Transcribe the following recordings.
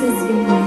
自己。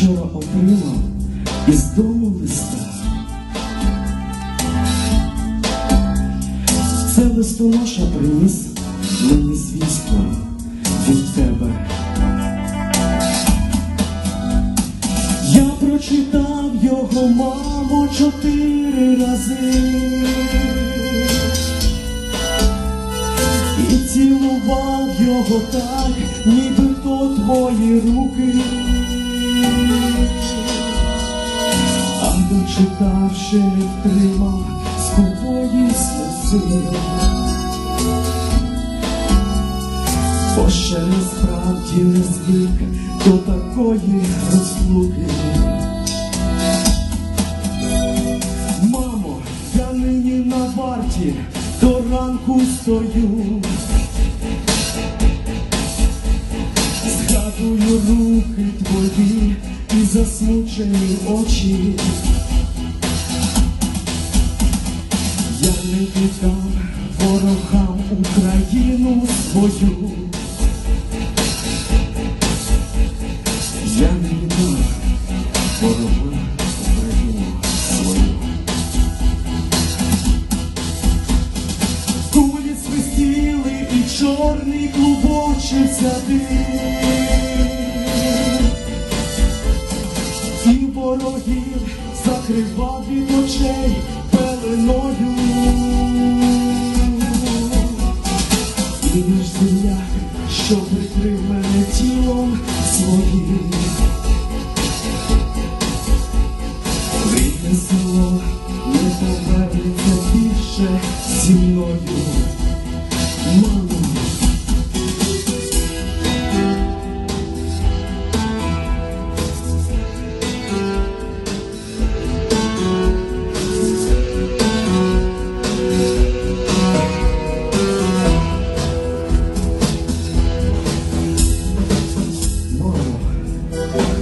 Вчора отримав із дому листа. Це листоноша приніс мені звістку від тебе. Я прочитав його, мамо, чотири рази і цілував його так, ніби то твої руки. А дочитавши, не втримав скупої сльози. Бо ще насправді не звик до такої розлуки. Мамо, я нині на варті до ранку стою. Згадую руки твої і засмучені очі. Я не віддам ворогам Україну свою. Ворогів закривав від очей пеленою. І наш земляк, що прикрив мене тілом своїм. Рідне село не повернеться більше зі мною.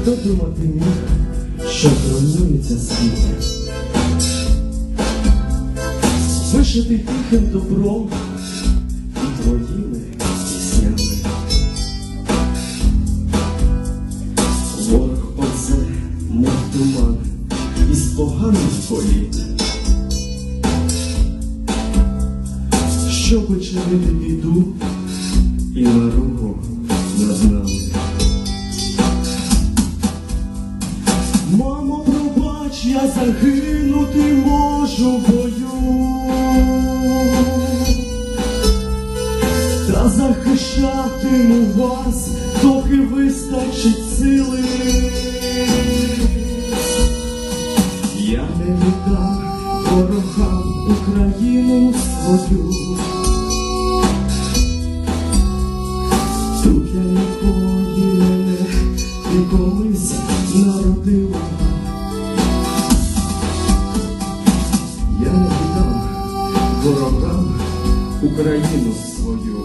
Хто думати міг, що зруйнується світ? вишитий тихим добром і твоїми піснями. Ворог оце, мов туман, із поганих коліт. Щоб чинити біду і наругу над нами. Я загинути можу бою. Та захищатиму вас, доки вистачить сили. Україну свою.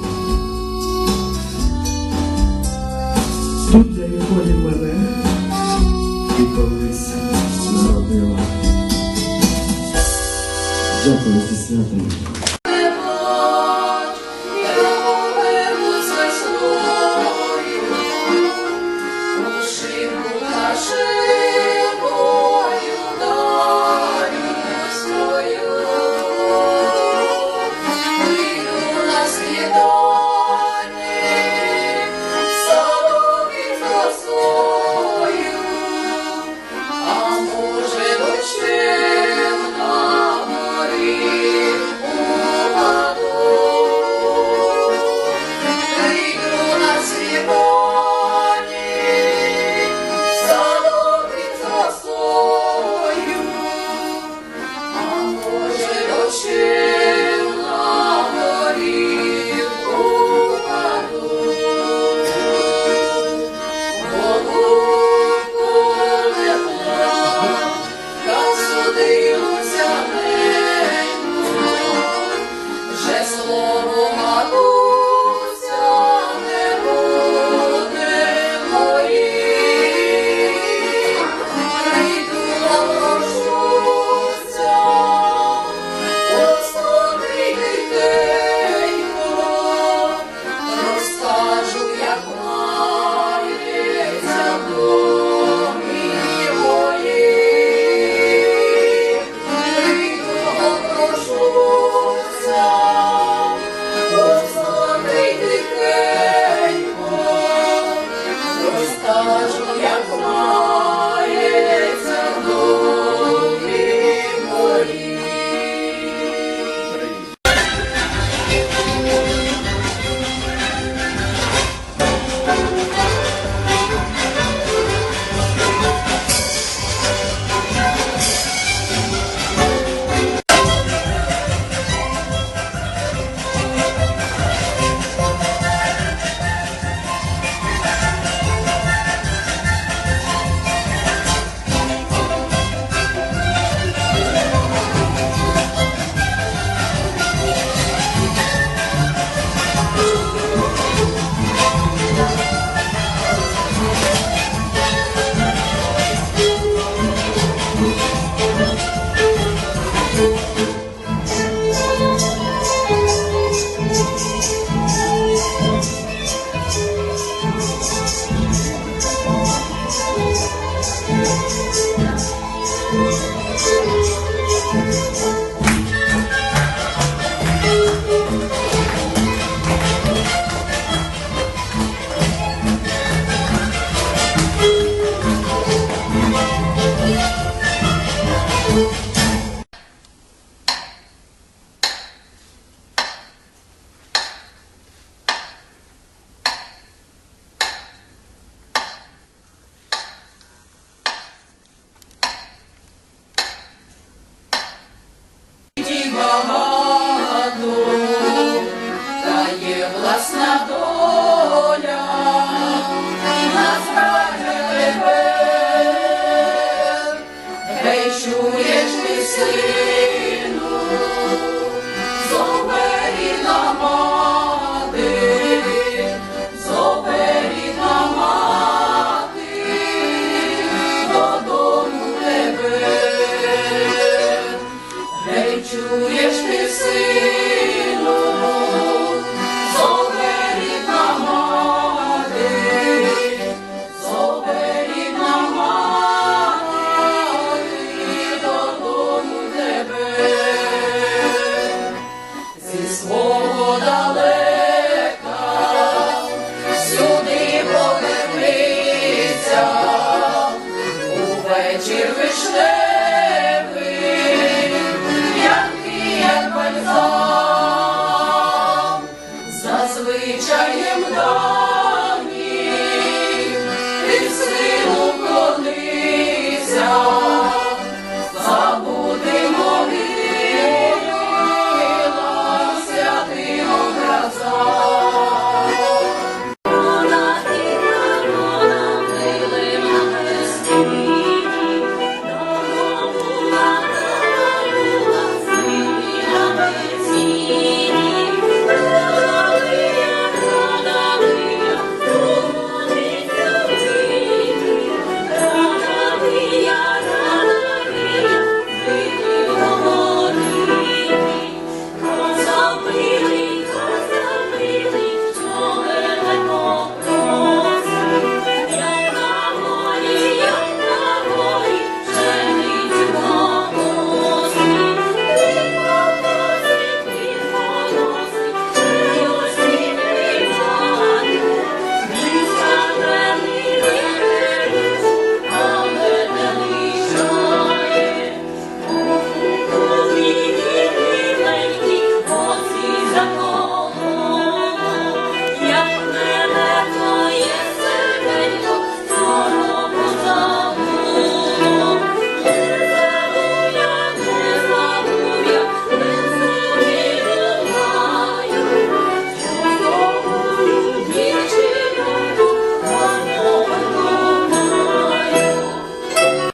Тут для ніколи мене і колись народила. Дякую за святом. Música